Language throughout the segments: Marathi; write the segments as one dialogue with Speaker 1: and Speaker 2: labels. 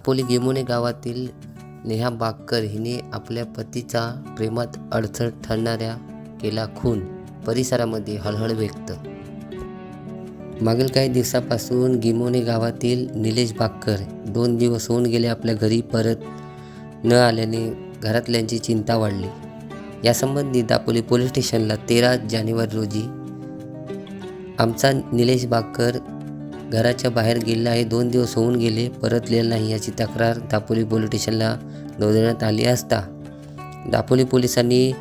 Speaker 1: दापोली गेमुने गावातील नेहा बागकर हिने आपल्या पतीचा प्रेमात अडथळ ठरणाऱ्या केला खून परिसरामध्ये हळहळ व्यक्त. मागील काही दिवसापासून गिमोने गावातील निलेश बागकर दोन दिवस होऊन गेले आपल्या घरी परत न आल्याने घरातल्यांची चिंता वाढली. यासंबंधी दापोली पोलीस स्टेशनला तेरा जानेवारी रोजी आमचा निलेश बागकर घराच्या बाहेर गेलेला आहे दोन दिवस होऊन गेले परतलेला नाही याची तक्रार दापोली पोलीस स्टेशनला नोंदवण्यात आली असता. दापोली पोलिसांनी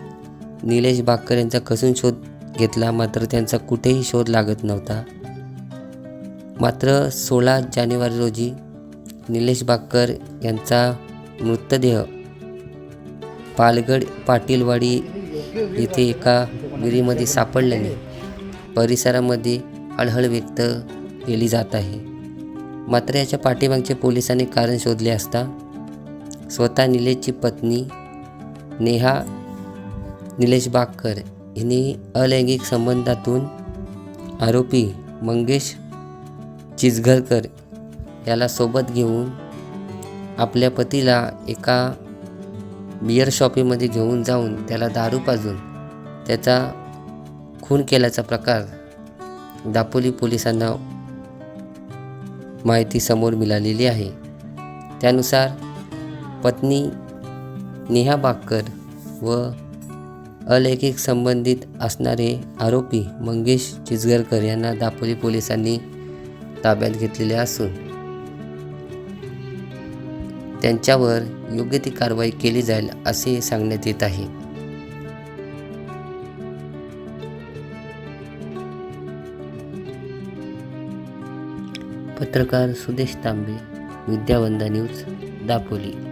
Speaker 1: निलेश बागकर यांचा कसून शोध घेतला मात्र त्यांचा कुठेही शोध लागत नव्हता. मात्र सोळा जानेवारी रोजी निलेश बागकर यांचा मृतदेह पालगड पाटीलवाडी येथे एका विहिरीमध्ये सापडल्याने परिसरामध्ये हळहळ व्यक्त केली जात आहे. मात्र याच्या पाठीमागचे पोलिसांनी कारण शोधले असता स्वतः निलेशची पत्नी नेहा निलेश बागकर हिने अलैंगिक संबंधातून आरोपी मंगेश चिजघरकर याला सोबत घेऊन आपल्या पतीला एका बियर शॉपीमध्ये घेऊन जाऊन त्याला दारू पाजून त्याचा खून केल्याचा प्रकार दापोली पोलिसांना माहिती समोर मिळालेली आहे. त्यानुसार पत्नी नेहा बागकर व अलैंगिक संबंधित असणारे आरोपी मंगेश चिचगरकर यांना दापोली पोलिसांनी ताब्यात घेतलेले असून त्यांच्यावर योग्य ती कारवाई केली जाईल असे सांगण्यात येत आहे. पत्रकार सुदेश तांबे विद्यावंदा न्यूज दापोली.